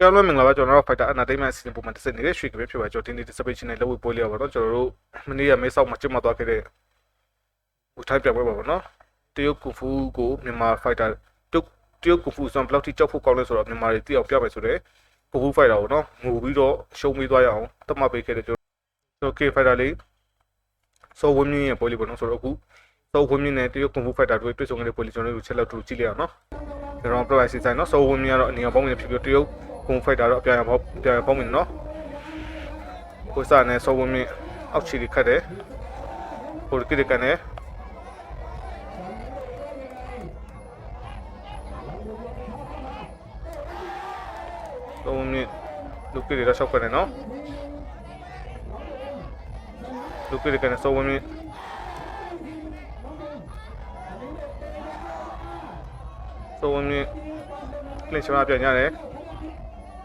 ကြောင်းလုံးမင်္ဂလာပါကျွန်တော်တို့ Fighter Entertainment အစီအစဉ်ပုံမှန်တစ်စက်နေတဲ့ရွှေကပဲဖြစ်ပါကျွန်တော်တင်းတင်း display နဲ့လက်ဝဲပွဲလေးပါတော့ကျွန်တော်တို့မနေ့ကမဲဆောက်မှာကျင်းပသွားခဲ့တဲ့ဟိုထိုင်းပြပွဲပါပေါ့နော်တရုတ်ကူဖူကိုမြန်မာ Fighter တုတ်တရုတ်ကူဖူဆိုဘယ်လောက်ထိကြောက်ဖို့ကောင်းလဲဆိုတော့မြန်မာတွေသိအောင်ပြမယ်ဆိုတော့ကူဖူ Fighter ကိုနော်ငိုပြီးတော့ရှုံးပေးသွားရအောင်တတ်မှတ်ပေးခဲ့တဲ့ကျွန်တော် K Fighter လေးစောဝင်းမြင့်ရဲ့ပွဲလေးပေါ့နော်ဆိုတော့အခုစောဝင်းမြင့်နဲ့တရုတ်ကူဖူ Fighter တို့တွေ့ဆုံခဲ့တဲ့ပွဲလေးကျွန်တော်တို့ချက်လက်တူကြည့်လိုက်အောင်နော်ကျွန်တော် price ဆိုင်နော်စောဝင်းမြင့်ကတော့အနေအောင်ပေါင်းနေဖြစ်ပြီးတရုတ် ကွန်ဖိုက်တာတော့အပြာရပေါ့ပြာရပေါင်းမယ်နော်ကိုစားနဲ့စောဝင်းမြင့်အောက်ချီခတ်တယ်ဟိုကိရကန်နဲ့စောဝင်းမြင့်လူကိရတော့ရှောက်ကနေနော်လူကိရကန်နဲ့စောဝင်းမြင့်စောဝင်းမြင့်ကလစ်ချမပြန်ရတယ်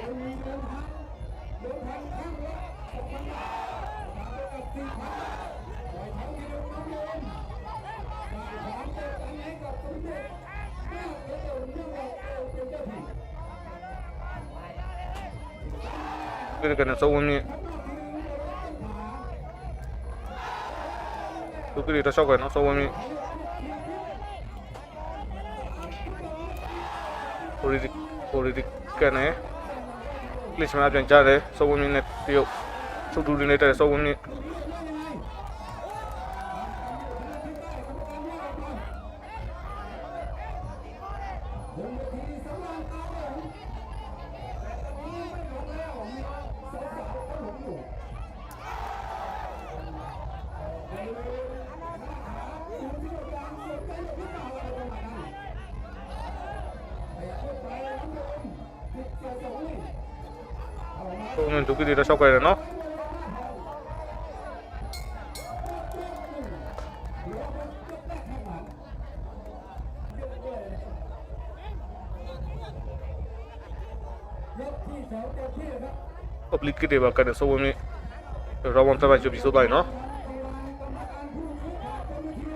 ยังมีเดิมพันเดิมพันข้างละหกพันบาทามไปกับสี่าทปล่อยทั้งที่เดิมน้ำเย็นฝ่ายขวาเจอกันให้กับสมเด็จแม่เจ้เรื่องว่าเป็นเจ้าผีก็จะกันสู้นี่ Tudo direito, só agora, não sou homem. Politic. င်း look တွေပဲအပြန်ကန်ကြတာတွေ့တယ်တယော က်တယောက်ခြေတော့ဘလောက်မှလဲဆိုတာရောင်းလို့တွေ့စီစပါပြီဆိုဝင် for creator shop ကနေနော်ဒါတော့ငါရှိစင်ကိုဝ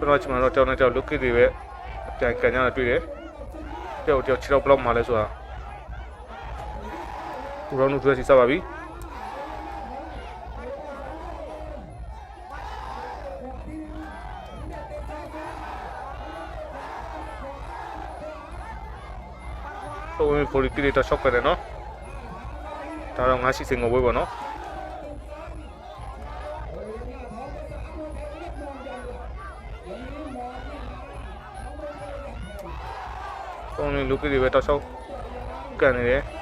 ေးပါနော်ပုံနေလူကြီးတွေပဲတောက်လျှောက်ကန်နေတယ်ဟိုကြီးတွေ ကန်နေအိုးကောင်းနေစိုးဝင်းနေဟိုကြီးကန်ရဒီကြီးရဲ့ကျုပ်ဖိုက်တာကျု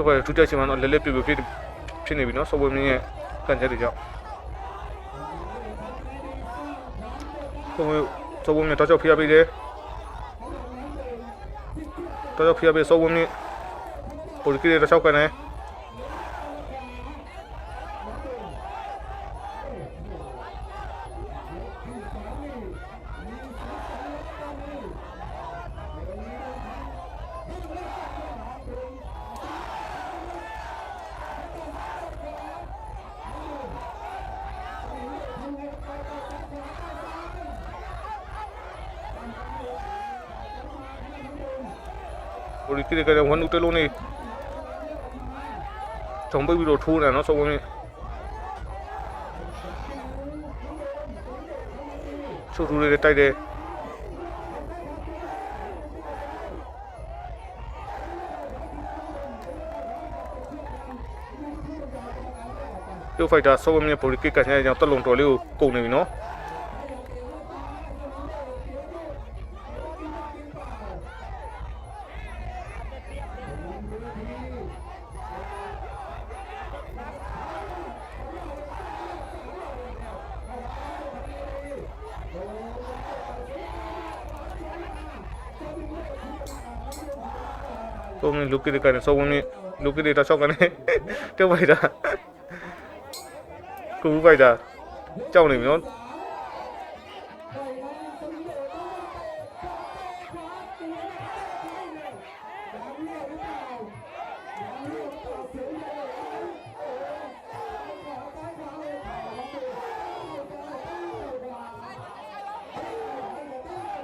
ပ်ဖိုက်ထူးတက်ချင်မှတော့လဲလဲပြပြဖြစ်ဖြစ်နေပြီနော်စိုးဝင်းနေရဲ့ကန်ချက်တွေကြောင့်စိုးဝင်း စိုးဝင်းနေတော့ကြောက်ဖျားပေးတယ်တော့ကြောက်ဖျားပေးစိုးဝင်းနေဟိုကြီးတွေတော့ချောက်ကန်နေဟိုဒီကိရကဝန်ဦးတလုံး နေထုံပိတ်ပြီးတော့ထိုးနေနော်စောဝင်ချိုးထူလေးတိုက်တယ်တူဖိုက်တာဆောဝမြဘော်ဒီကစ်ကန်ရအောင်တက်လုံ တော်လေးကိုကုန်နေပြီနော်ဆောဝမြလူကစ်ကန်ဆောဝမြလူကစ်တာချောက်ကန်နေတူဖိုက်တာကူဖိုက်တာကြောက်နေပြီနော်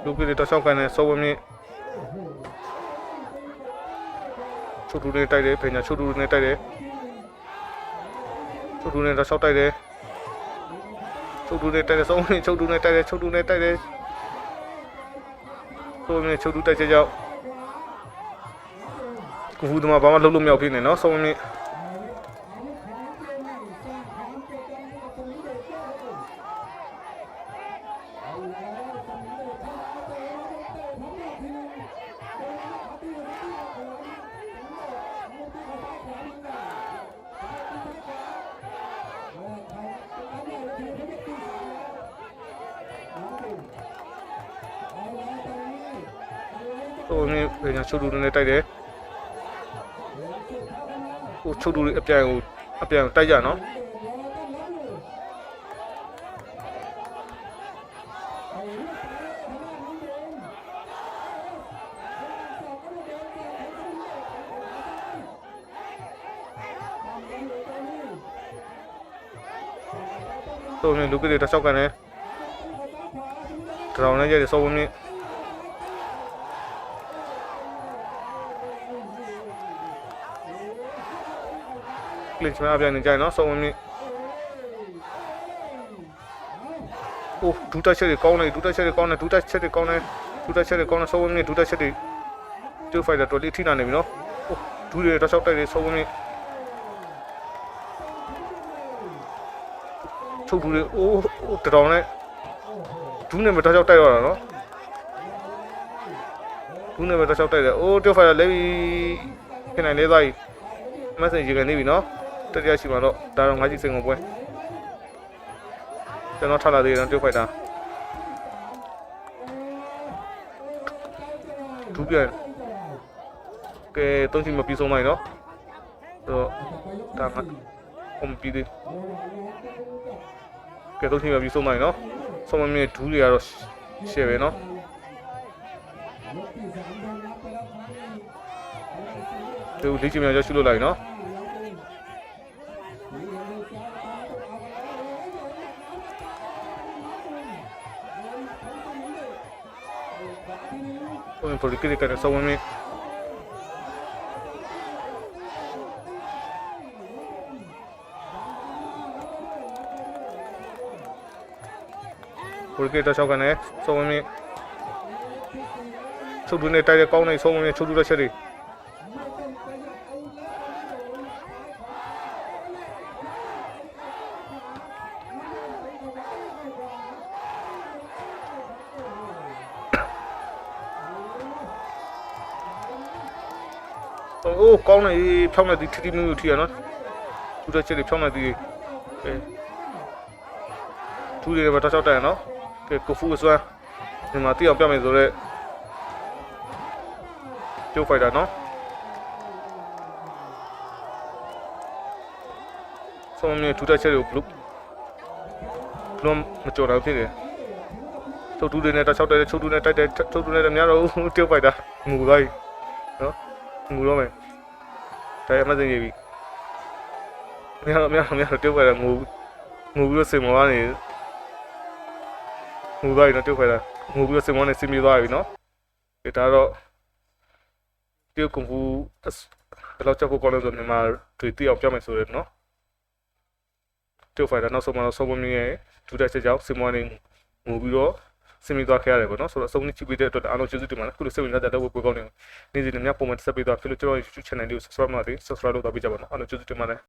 လူကြီးတွေတော့ရှောက်ကန်နေစောဝမြင့် ချုပ်တူနေတိုက်တယ်ဖိညာချုပ်တူနေတိုက်တယ်ချုပ်တူနေတော့ရှောက်တိုက်တယ်ချုပ်တူနဲ့တိုက်တယ်ဆုံးနေချုပ်တူနဲ့တိုက်တယ်ချုပ်တူနဲ့တိုက်တယ်ဆုံးနေချုပ်တူတိုက်ချက်ကြောင့်ကူဖူးသမားဘာမှလုပ်လို့မရဖြစ်နေနော်ဆုံးနေ ဆုံးနေဖိညာချုပ်တူနဲ့တိုက်တယ်ဟိုချုပ်တူအပြန်ကိုအပြန်တိုက်ကြနော်တော့နေလူကလေးတစ်ယောက်ကနေတောင်းနေကြတယ်စောဝင် ကလစ်ချမအပြန်နေကြနော်စောဝင်နေအိုးဒူတက်ချက်တွေကောင်းနေဒူတက်ချက်တွေကောင်းနေဒူတက်ချက်တွေကောင်းနေဒူတက်ချက်တွေကောင်းနေစောဝင်နေဒူတက်ချက်တွေတူဖိုက်တာတော်လေးထိနာနေပြီနော်အိုးဒူတွေတစ်ယောက်တိုက်တယ်စောဝင်နေချုပ်ဘူးလေအိုးအိုးတတော်နဲ့ဒူးနဲ့မတော်ချောက်တိုက်ရတာနော်ဒူးနဲ့မတော်ချောက်တိုက်တယ်အိုးတောက်ဖိုင်လဲပြီးခင်နိုင်လေးသွားပြီမက်ဆေ့ချ်ကနေပြီနော် တတိယရှိမှာတော့ဒါတော့ငါးကြီးစင်ကုန်ပွဲကျွန်တော်ထလာသေးတယ်နော်တောက်ဖိုင်တာဒူးပြန်ကဲတုံးချင်မပြီးဆုံးနိုင်နော်တော့ဒါကဟိုမပြီးသေးကဲတော့ချိန်ပြပြီးဆုံးနိုင်နော်ဆုံးမမြင့်ဒူးတွေကတော့ရှယ်ပဲနော်သူလေးချင်မြန်ရရှိလို့လိုက်နော် ဟိုပေါ်ဒီကိကတဲ့ဆုံးမမြင့်ပေါ်ဒီကိတော့ရှောက်ကနေဆုံးမမြ င့်ချုပ်တူနဲ့တိုက်တဲ့ကောင်းနေဆုံးမမြင့်ချုပ်တူတဲ့ချက်တွေအိုးကောင်းနေဖြောင်းနေဒီထီထီမျိုးထီရနော်တူတဲ့ချက်တွေဖြောင်းနေဒီအဲတူတွေပဲတော့ချောက်တယ်နော်ကဲကိုဖူအစွမ်းဒီမှာတိအောင်ပြမယ်ဆိုတော့ကျိုးဖိုက်တာနော်ဆုံးမြထူတဲ့ချက်တွေကိုဘလို့ဘလို့မကြော်တော့ဖြစ်တယ်ချုပ်တူတွေနဲ့တော့ချောက်တယ်ချုပ်တူနဲ့တိုက်တယ်ချုပ်တူနဲ့တများတော့ကျိုးဖိုက်တာငူသွားပြီနော် ငူတော့မယ်ဒါရမစင်ကြီးပြီများတော့များတော့များတော့ကျိုးဖိုက်တာငူငူပြီးတော့စင်မောကနေငူသွားပြီနော်တုတ်ခွဲတာငူပြီးတော့စင်မောနဲ့စင်ပြေးသွားပြီနော်ဒီဒါတော့တရုတ်ကွန်ဖူဘယ်လောက်ချက်ကိုကောင်းလဲဆိုမြန်မာတွေတိအောင်ပြမယ်ဆိုရယ်နော်တုတ်ဖိုင်တာနောက်ဆုံးမှတော့ဆုံးမမြင်ရဲ့ဒူတက်ချက်ကြောင့်စင်မောနဲ့ငူပြီးတော့ စင်ပြေးသွားခဲ့ရတယ်ပေါ့နော်ဆိုတော့အဆုံးနဲ့ချိပေးတဲ့အတွက်အားလုံးကျေးဇူးတင်ပါတယ်ခုလိုစိတ်ဝင်စားတဲ့တော့ပွဲကောင်းနေနေ့စဉ်များပုံမှန်ဆက်ပေးသွားဖြစ်လို့ကျွန်တော် YouTube channel လေးကို subscribe လုပ်တယ် subscribe လုပ်တော့ပြကြပါနော်အားလုံးကျေးဇူးတင်ပါတယ်